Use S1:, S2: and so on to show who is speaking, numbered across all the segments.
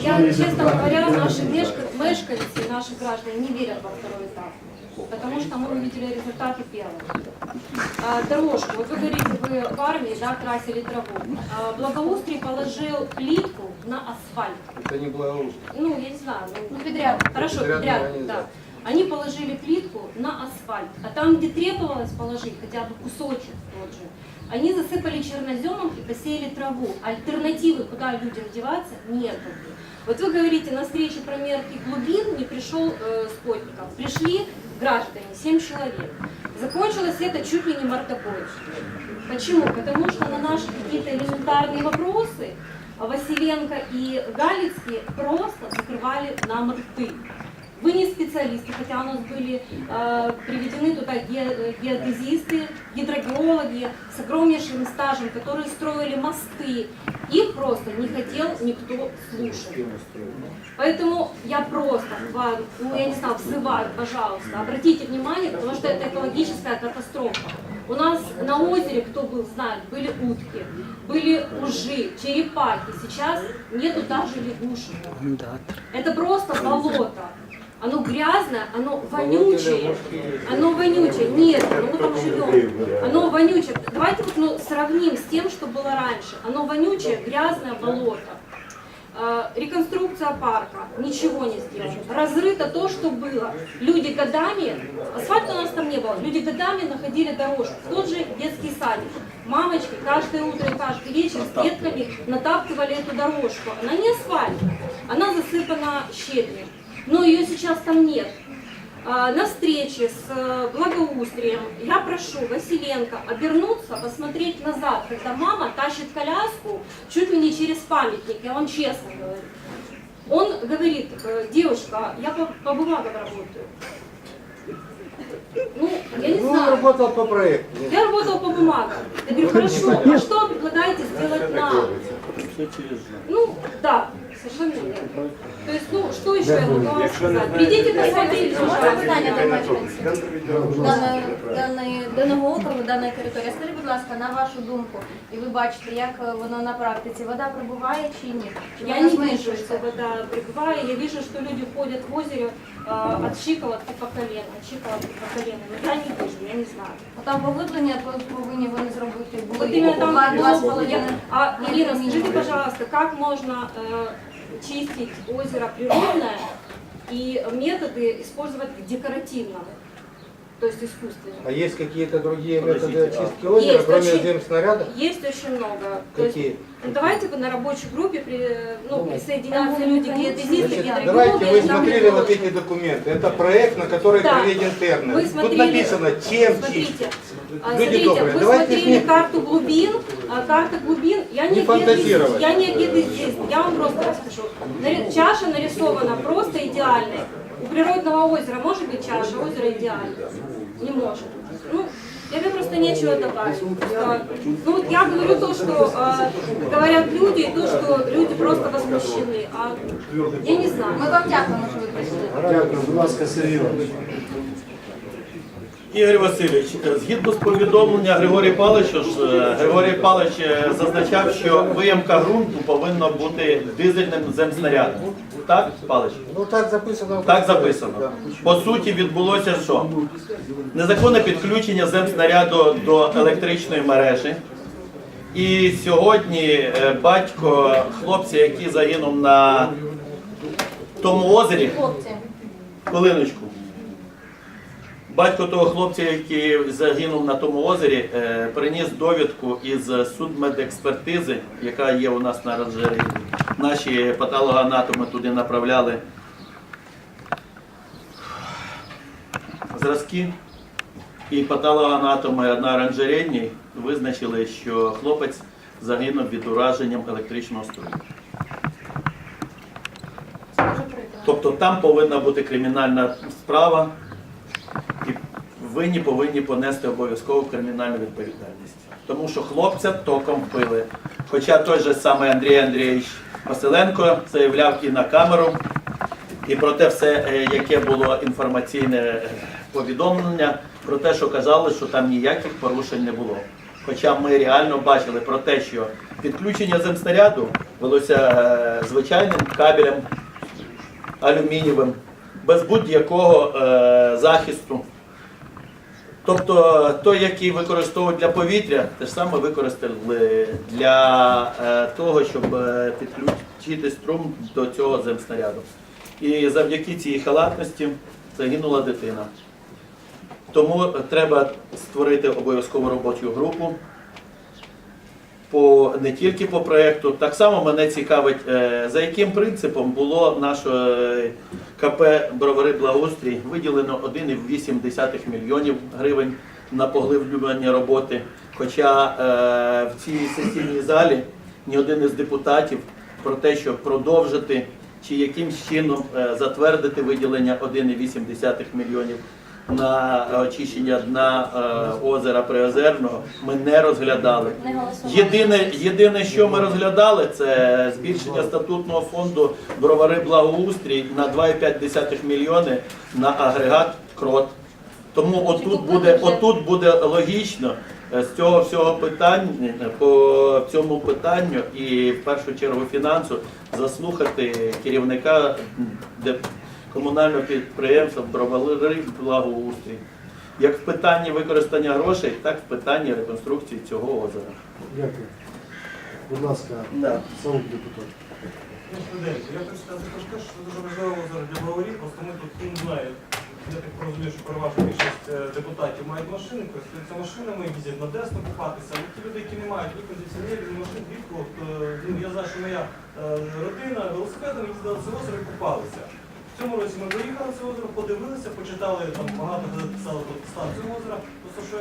S1: Я, честно говоря, наши мешка- мешканцы, наши граждане не верят во второй этап. Потому что мы увидели результаты первого. А, дорожку. Вот вы говорите, вы в армии, да, красили траву. А, Благоустрий положил плитку на асфальт.
S2: Это не благоустройство.
S1: Ну, я не знаю. Ну,
S3: Подряд.
S1: Хорошо,
S2: Подрядная
S1: подряд, да. Они положили плитку на асфальт, а там, где требовалось положить хотя бы кусочек тот же, они засыпали черноземом и посеяли траву. Альтернативы, куда людям деваться, нет. Вот вы говорите, на встрече промерки глубин не пришел э, Скотников. Пришли граждане, 7 человек. Закончилось это чуть ли не мордобой. Почему? Потому что на наши какие-то элементарные вопросы Василенко и Галицкий просто закрывали нам рты. Вы не специалисты, хотя у нас были э, приведены туда ге- геодезисты, гидрогеологи с огромнейшим стажем, которые строили мосты. Их просто не хотел никто слушать. Поэтому я просто, ну я не знаю, взываю, пожалуйста, обратите внимание, потому что это экологическая катастрофа. У нас на озере, кто был, знает, были утки, были ужи, черепахи. Сейчас нету даже лягушек. Это просто болото. Оно грязное, оно вонючее. Оно вонючее. Нет, ну мы там живем. Оно вонючее. Давайте вот ну, сравним с тем, что было раньше. Оно вонючее, грязное болото. Э, Реконструкция парка, ничего не сделано. Разрыто то, что было. Люди годами, асфальта у нас там не было, люди годами находили дорожку. В тот же детский садик. Мамочки каждое утро и каждый вечер с детками натаптывали эту дорожку. Она не асфальт, она засыпана щебнем. Но ее сейчас там нет. А, На встрече с э, благоустрием я прошу Василенко обернуться, посмотреть назад, когда мама тащит коляску чуть ли не через памятник, я вам честно говорю. Он говорит, э, девушка, я по, по бумагам работаю. Ну, я не
S2: Ну, он
S1: знаю.
S2: работал по проекту.
S1: Я работала по бумагам. Я говорю, хорошо, а что вы предлагаете сделать нам? Ну, да, совершенно верно. То есть, ну, что еще я могу вам сказать? Придите посмотрите,
S3: Можна
S1: пожалуйста.
S3: питання до мешканців даної, даної, даного округу, даної території? Скажіть, будь ласка, на вашу думку, і ви бачите, як е, воно на практиці, вода прибуває чи ні? Чи
S1: Я
S3: вона
S1: не вижу,
S3: зменшується?
S1: что вода прибывает. Я вижу, что люди ходят в озере э, от щиколотки по колено, от щиколотки по колено. Но я не вижу, я не знаю.
S3: Там поглиблення повинні вони зробити. Були
S1: Вот именно там
S3: два, два з
S1: было-
S3: половиною.
S1: я- А,
S3: метра
S1: Ирина,
S3: мінімум.
S1: скажите, пожалуйста, как можно э, чистить озеро природное и методы использовать декоративно, то есть искусственно?
S2: А есть какие-то другие методы очистки озера,
S1: Есть,
S2: кроме
S1: очень-
S2: земснаряда?
S1: Есть очень много. То есть,
S2: Какие?
S1: ну, давайте вы на рабочей группе при, ну, присоединятся люди, геодезисты, гидрогеологи,
S2: давайте вы смотрели вот эти документы. Это проект, на который
S1: Да.
S2: проведен термин.
S1: Вы
S2: Тут
S1: смотрели,
S2: написано, чем
S1: смотрите,
S2: чистить.
S1: а,
S2: Люди
S1: смотрите,
S2: добрые,
S1: вы
S2: давайте
S1: смотрели карту глубин, а, карта глубин, я не,
S2: Не фантазировать.
S1: геодезист, я не геодезист, я вам просто расскажу. Нари- Чаша нарисована просто идеальной. У природного озера может быть чаша, озеро идеальное? Не может. Ну, я мне просто нечего добавить. Просто, ну вот я говорю то, что э, говорят люди, и то, что люди просто возмущены. А я не знаю.
S3: Ми вам дякуємо, що ви прийшли.
S4: Дякую, будь ласка, Сергій Іванович.
S5: Ігор Васильович, згідно з повідомлення Григорія Павловича, е, Григорій Павлович е, зазначав, що виямка ґрунту повинна бути дизельним земснарядом. Так, Павлович?
S2: Ну так записано.
S5: Так записано. По суті, відбулося що? Незаконне підключення земснаряду до електричної мережі. І сьогодні е, батько хлопця, який загинув на тому озері,
S3: Хлопці,
S5: Хвилиночку. Батько того хлопця, який загинув на тому озері, е, приніс довідку із судмедекспертизи, яка є у нас на оранжері. Наші патологоанатоми туди направляли зразки. І патологоанатоми на оранжерейній визначили, що хлопець загинув від ураженням електричного струму. Тобто там повинна бути кримінальна справа, винні повинні понести обов'язково кримінальну відповідальність. Тому що хлопця током вбили. Хоча той же самий Андрій Андрійович Василенко заявляв і на камеру, і про те все, е, яке було інформаційне повідомлення, про те, що казали, що там ніяких порушень не було. Хоча ми реально бачили про те, що підключення земснаряду велося е, звичайним кабелем алюмінієвим, без будь-якого е, захисту. Тобто той, який використовують для повітря, те саме використали для е, того, щоб е, підключити струм до цього земснаряду. І завдяки цій халатності загинула дитина. Тому треба створити обов'язкову робочу групу по, не тільки по проєкту. Так само мене цікавить, е, за яким принципом було наше е, КП Бровари Благоустрій виділено 1,8 мільйонів гривень на поглиблювання роботи. Хоча е, в цій сесійній залі ні один із депутатів про те, щоб продовжити чи якимсь чином затвердити виділення 1,8 мільйонів на очищення дна е, озера Приозерного, ми не розглядали. Єдине, єдине, що ми розглядали, це збільшення статутного фонду бровари благоустрій на 2,5 мільйони на агрегат крот. Тому отут буде, отут буде логічно е, з цього всього питання по цьому питанню і в першу чергу фінансу заслухати керівника комунального підприємства бровари благоустрій. Як в питанні використання грошей, так в питанні реконструкції цього озера.
S4: Дякую. Будь ласка,
S5: Да.
S4: Саук депутат.
S6: Ну, я хочу сказати трошки, що це дуже важливо зараз для броварів, просто ми тут не знаю. Я так розумію, що переважна більшість е, депутатів мають машини, користуються машинами, їздять на Десну купатися. Але ті люди, які не мають ні кондиціонерів, ні машин, рідко, от, я знаю, що моя е, родина велосипедом їздила це озеро і купалися. В цьому році ми приїхали на це озеро, подивилися, почитали там багато писали про стан цього озера. Просто що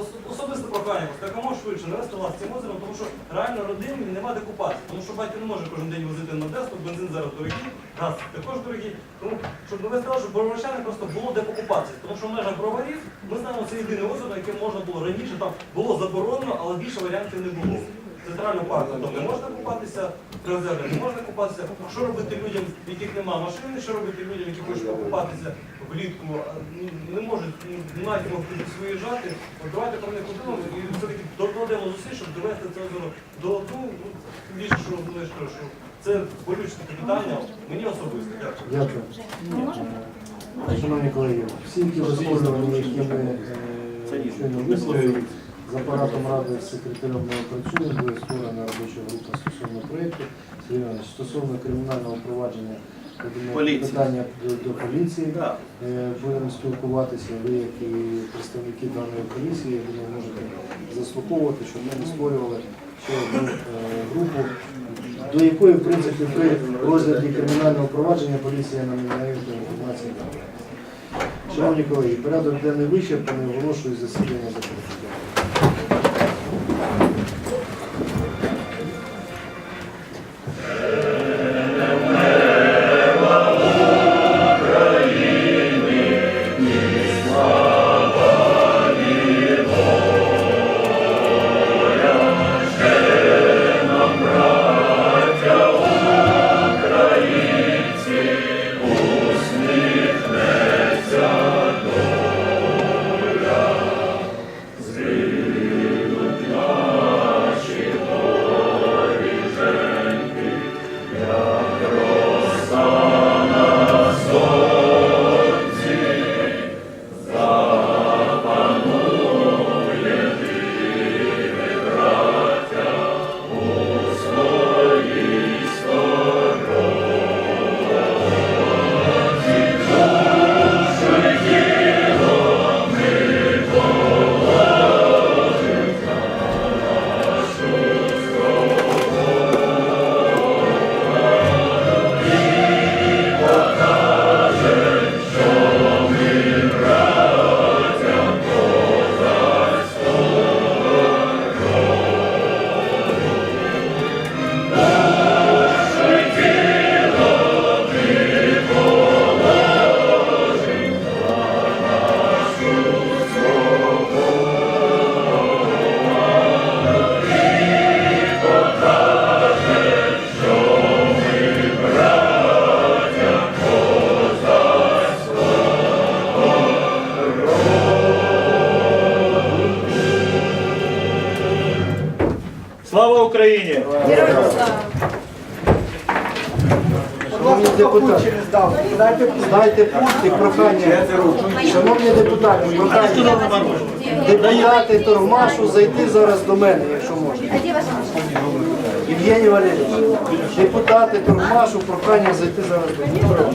S6: ос- особисте прохання, якомога швидше навести лад з цим озером, тому що реально родині нема де купатися. Тому що батько не може кожен день возити на Десну, бензин зараз дорогий, газ також дорогий. Тому щоб навести лад, щоб броварчани просто було де покупатися. Тому що в межах броварів ми знаємо це єдине озеро, яке можна було раніше, там було заборонено, але більше варіантів не було. Центрального парку там не можна купатися, Приозерне не можна купатися. Що робити людям, в яких немає машини, що робити людям, які хочуть покупатися влітку, а, ну, не можуть ну, не мають можливості виїжджати. От давайте про них подумаємо і все-таки докладемо зусиль, щоб довести це озеро до ладу. Ну, більше, що я що це болюче питання мені особисто. Дякую.
S4: Дякую. Шановні колеги, всі ті висловлювання, які ми щойно висловили, з апаратом ради з секретарем ми опрацюємо, буде створена робоча група стосовно проєкту. Сергій Іванович, стосовно кримінального провадження, я думаю,
S5: Поліції.
S4: питання до, до поліції.
S5: Да.
S4: Е, Будемо спілкуватися, ви, як і представники даної комісії, я думаю, можете заслуховувати, щоб ми не створювали ще одну е, групу, до якої, в принципі, при розгляді кримінального провадження поліція нам не інформації. Шановні колеги, порядок денний вичерпаний, оголошую засідання закритим.
S5: Слава Україні!
S3: Шановні
S4: депутати, дайте пункт і прохання. Шановні депутати, депутати Тормашу зайти зараз до мене, якщо можна. Євгеній Валерійович, депутати Тормашу, прохання зайти зараз до мене.